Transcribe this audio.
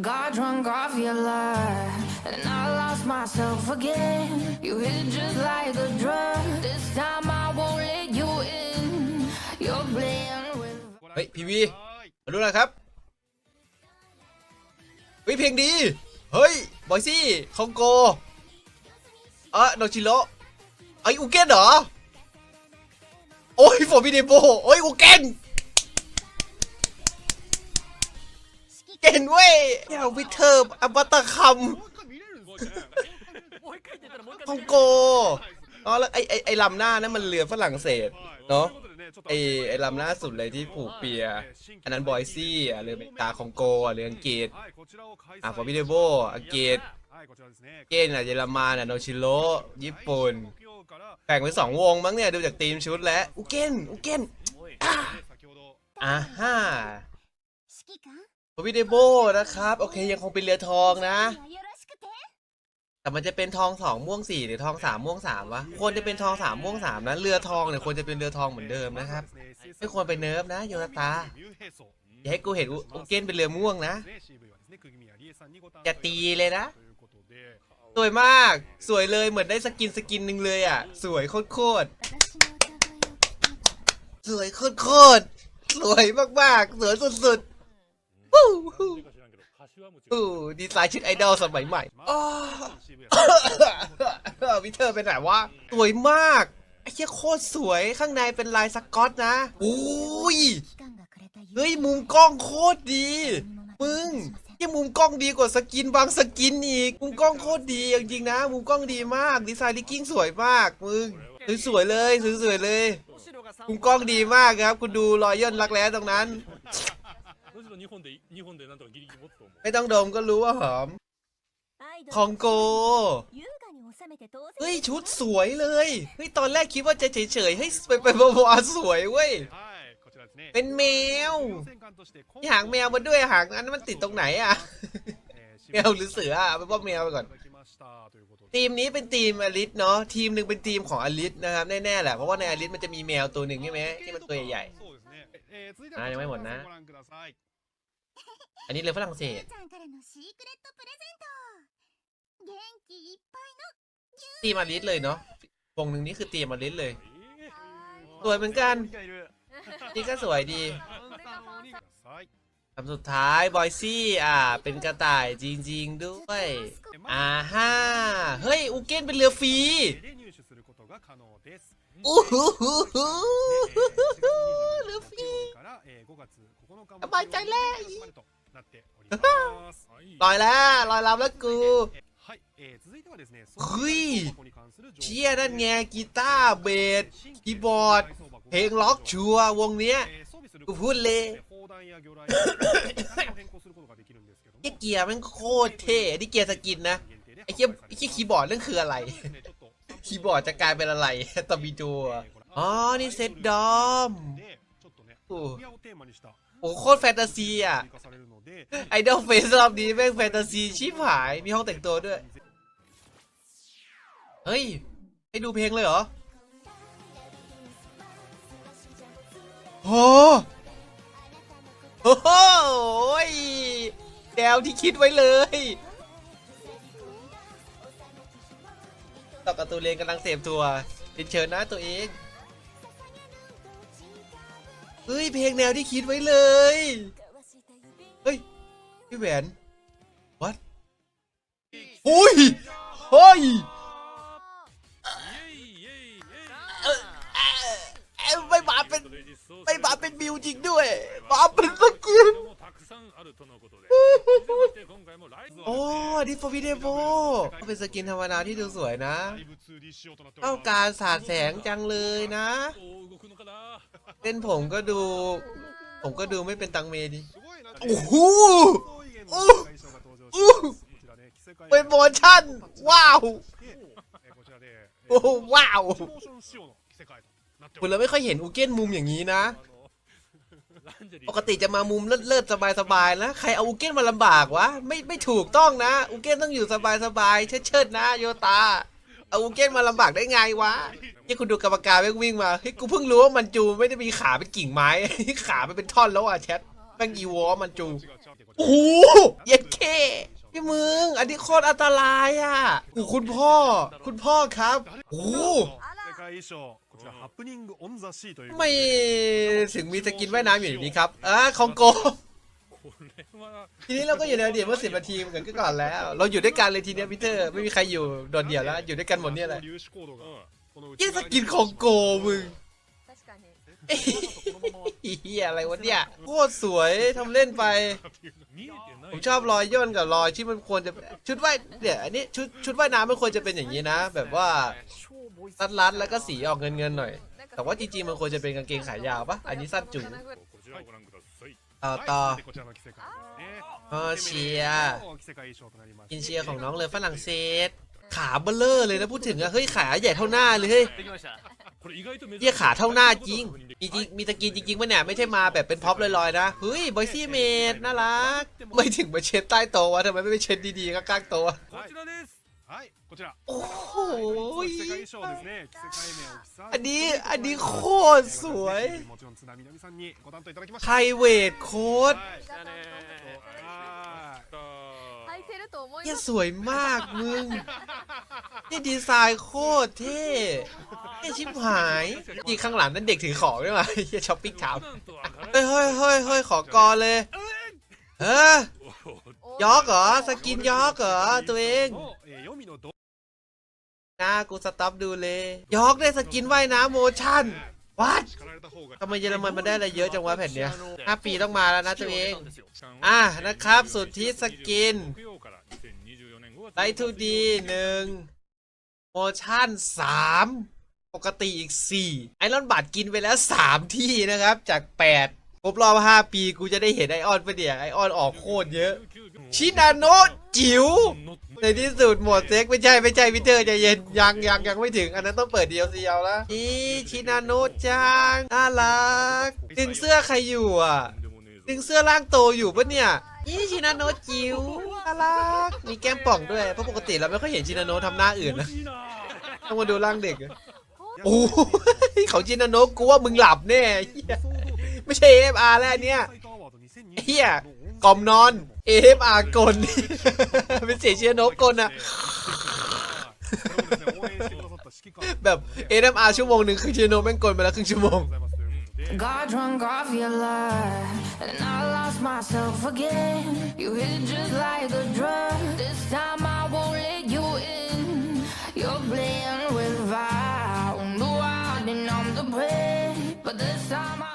Got drunk off your lie, and I lost myself again. You hit just like a drug. This time I won't let you in. You're playing with. เฮ้ยพีวีมาดูหนะครับเฮ้ยเพลงดี เฮ้ยบอยซี่คองโกอะโนชิโร่ไออูเกนเหรอ โอ้ยฟอร์มิเดโบโอ้ยอูเกน เกนเว้ยแย่วิเทอร์อัปตะคำคองโกอ๋อแล้วไอไอไอลำหน้านั่นมันเรือฝรั่งเศสเนาะไอไอลำล่าสุดเลยที่ผูกเปีย อันนั้นบอยซี่อะเรืออเมริกาคองโกอะเรืออังกฤษอะฟอร์บิเดโบอังกฤษเกนอะเยอรมันอะโนชิโรญี่ปุ่นแบ่งเป็นสองวงมั้งเนี่ย ดูจากทีมชุดแล้วอุเกนอุเกนอ่าฮ่า ผมพี่เดโบนะครับ โอเคยังคงเป็นเรือทองนะ แต่มันจะเป็นทองสองม่วงสี่หรือทองสามม่วงสามวะควรจะเป็นทองสามม่วงสามนะเรือทองเนี่ยควรจะเป็นเรือทองเหมือนเดิมนะครับ ไม่ควรไปเนิร์ฟนะโยนาตาอย่าให้กูเห็นโอเกนเป็นเรือม่วงนะอย่าตีเลยนะสวยมากสวยเลยเหมือนได้สกินสกินหนึ่งเลยอะ สวยโคตรสวยโคตรสวยมากๆสวยสุดๆ ฮู้ดีไซน์ชุดไอดอลสมัยใหม่วิเทอร์เป็นไหนวะสวยมากไอ้เหี้ยโคตรสวยข้างในเป็นลายสกอตนะอุ้ยเฮ้ยมุมกล้องโคตรดีมึงยังมุมกล้องดีกว่าสกินบางสกินอีก มุมกล้องโคตรดีจริงๆนะ มุมกล้องดีมาก ดีไซน์ลิกิ้งสวยมากมึงสวยเลยสวยเลยมุมกล้องดีมากครับ คุณดูรอยย่นรักแร้ตรงนั้น むしろ日本で日本でなんとかギリギリ持つと思う ไม่ต้องดมก็รู้ว่าหอม アイドル คองโก 優雅に収めて当然 เฮ้ย ชุดสวยเลย เฮ้ย ตอนแรกคิดว่าจะเฉยๆ ให้ไปไปบวาสวยเว้ย เป็นแมวมีหางแมวมาด้วยหางอันนั้นมันติดตรงไหนอะ แมวหรือเสืออะเอาไปว่าแมวไปก่อน ทีมนี้เป็นทีมอลิสเนาะ ทีมหนึ่งเป็นทีมของอลิสนะครับ แน่ๆแหละ เพราะว่าในอลิสมันจะมีแมวตัวหนึ่งใช่ไหมที่มันตัวใหญ่ อ่ะยังไม่หมดนะ ๆ อันนี้เลยฝรั่งเศ ゆ ส うちゃんからのシークレット อันนี้เลยฝรั่งเศสตีมาลิสเลยเนาะวงหนึ่งนี่คือตีมาลิสเลย สวยเหมือนกัน นี่ก็สวยดีคำสุดท้ายบอยซี่อ่า เป็นกระต่ายจริง ๆ ด้วยอ่าฮ่าเฮ้ยอูเกนเป็นเรือฟรี อู้หูหูหูฟรีสบายใจแล้วลอยแล้วลอยลำแล้วกูเฮ้ยเชี่ยนั่นไงกีตาร์เบสคีย์บอร์ดเพลงล็อกชัววงเนี้ยกูพูดเลยเหี้เกียร์มันโคตรเท่นี่เกียร์สกินนะไอ้เหี้ยไอ้เหี้ยคีย์บอร์ดนั่นคืออะไร คีย์บอร์ดจะกลายเป็นอะไรตอบิโดอะอ๋อ นี่เซตดอม โอ้โอ้โคตรแฟนตาซีอะ ไอดอลเฟสรอบนี้แม่งแฟนตาซีชิบหาย มีห้องแต่งตัวด้วย เฮ้ยให้ดูเพลงเลยเหรอโอ้โหโอ้ยแนวที่คิดไว้เลย ต่อกับตูเลนกำลังเสพตัวติดเชิญนะตัวเองเฮ้ยเพลงแนวที่คิดไว้เลย เฮ้ย พี่แหวนวัดอุ้ยเฮ้ยไม่มาเป็นไม่มาเป็นบิวจริงด้วยมาเป็นสกินโอ้ ดิฟฟิเดโบเป็นสกินธรรมดาที่ดูสวยนะ ต้องการสาดแสงจังเลยนะเล่นผมก็ดู ผมก็ดูไม่เป็นตังเมดิโอ้โหโอ้เป็นโมชั่น ว้าว โอ้ว้าวคุณเราไม่ค่อยเห็นอูเก้นมุมอย่างนี้นะ ปกติจะมามุมเลิศๆสบายๆนะใครเอาอูเก้นมาลำบากวะไม่ไม่ถูกต้องนะอูเก้นต้องอยู่สบายๆเชิดๆนะโยตาเอาอูเก้นมาลำบากได้ไงวะนี่คุณดูกรรมการวิ่งวิ่งมาเฮ้ยกูเพิ่งรู้ว่ามันจูไม่ได้มีขาเป็นกิ่งไม้ขามันเป็นท่อนแล้วอะแชทแม่งอีวอมันจูโอ้โหเย็ดเคมึง อันนี้โคตรอันตรายอะโอ้คุณพ่อ คุณพ่อครับโอ้ 世界衣装こちらハプニングオンザシーという ไม่ถึงมีสกินว่ายน้ำอยู่ในนี้ครับอ่ะของโก これは ทีนี้เราก็อยู่ในอดีตเมื่อสิบนาทีเหมือนกันก่อนแล้ว เราอยู่ด้วยกันเลยทีเนี้ยพีเตอร์ ไม่มีใครอยู่โดดเดี่ยวแล้ว อยู่ด้วยกันหมดเนี่ยแหละ 粒子コードがこの内 ยี่ส 側に กินของโกมึง 確かに このまま เฮียอะไรวะเนี่ยโคตรสวยทำเล่นไป 見えてない ผมชอบรอยย่นกับรอยที่มันควรจะชุดว่ายเนี่ยอันนี้ชุดชุดว่ายน้ำมันควรจะเป็นอย่างนี้นะ แบบว่า สั้นรัดแล้วก็สีออกเงินเงินหน่อย แต่ว่าจริงๆมันควรจะเป็นกางเกงขายาวปะอันนี้สั้นจุ๋มต่อต่อโอเชียกินเชียของน้องเลยฝรั่งเศส ขาเบลเลอร์เลยนะพูดถึงอะเฮ้ยขาใหญ่เท่าหน้าเลยเฮ้ยเยี่ยขาเท่าหน้าจริง มีจริงมีตะกีนจริงๆปะเนี่ยไม่ใช่มาแบบเป็นพ็อปลอยๆนะเฮ้ยบอยซี่เมดน่ารัก ไม่ถึงมาเช็ดใต้โต๊ะวะทำไมไม่ไปเช็ดดีๆก็กลางโต๊ะ はいこちら โอ้โห 着せ替え衣装ですね着せ替え名を着さ อันนี้อันนี้โคตรสวย もちろん津田みなみさんにご担当いただきまし ไพ た รเวทโค้ด はい履いてると思い เนี่ ま ย す สวยมากมึงนี่ดีไซน์โคตรเท่เท่ชิบหายอีกข้างหลังนั่นเด็กถือของด้วยวะเฮียช้อปปิ้งถาม なんとは เฮ้ยเฮ้ยเฮ้ยเฮ้ยขอกอเลย เออ お ยอกเหรอ สกินยอกเหรอ ตัวเอง のえー黄泉のど นะกูสต็อปดูเลยยอกได้สกินว่ายน้ำโมชั่นวัดทำไมเยอรมันมันได้อะไรเยอะจังวะแผ่นเนี้ยห้าปีต้องมาแล้วนะตัวเอง อะนะครับ สุดที่สกินไลทูดีหนึ่งโมชั่นสามปกติอีกสี่ไอรอนบาดกินไปแล้วสามที่นะครับ จากแปดครบรอบห้าปีกูจะได้เห็นไอออนไปเดี๋ยไอออนออกโคตรเยอะ ชินาโนจิ๋ว ในที่สุดหมดเซ็กไม่ใช่ไม่ใช่พีเตอร์ใจเย็นยังยังยังไม่ถึง อันนั้นต้องเปิด DLC เอาละอีชินาโนะจังน่ารักดึงเสื้อใครอยู่อะดึงเสื้อร่างโตอยู่ปะเนี่ยอีชินาโนะจิ๋วน่ารักมีแก้มป่องด้วยเพราะปกติเราไม่ค่อยเห็นชินาโนะทำหน้าอื่นนะต้องมาดูร่างเด็กโอ้เขาชินาโนะกูว่ามึงหลับแน่ไม่ใช่ AFR แล้วเนี้ยเหี้ย ล่อมนอน AFR กล เป็นเสียงชินาโนะกลอะแบบ AFR ชั่วโมงหนึ่งคือชินาโนะแม่งกลไปแล้วครึ่งชั่วโมง Got drunk off your lie, and I lost myself again. You hit just like a drug. This time I won't let you in. You're playing with fire. No, I didn't numb the pain, but this time I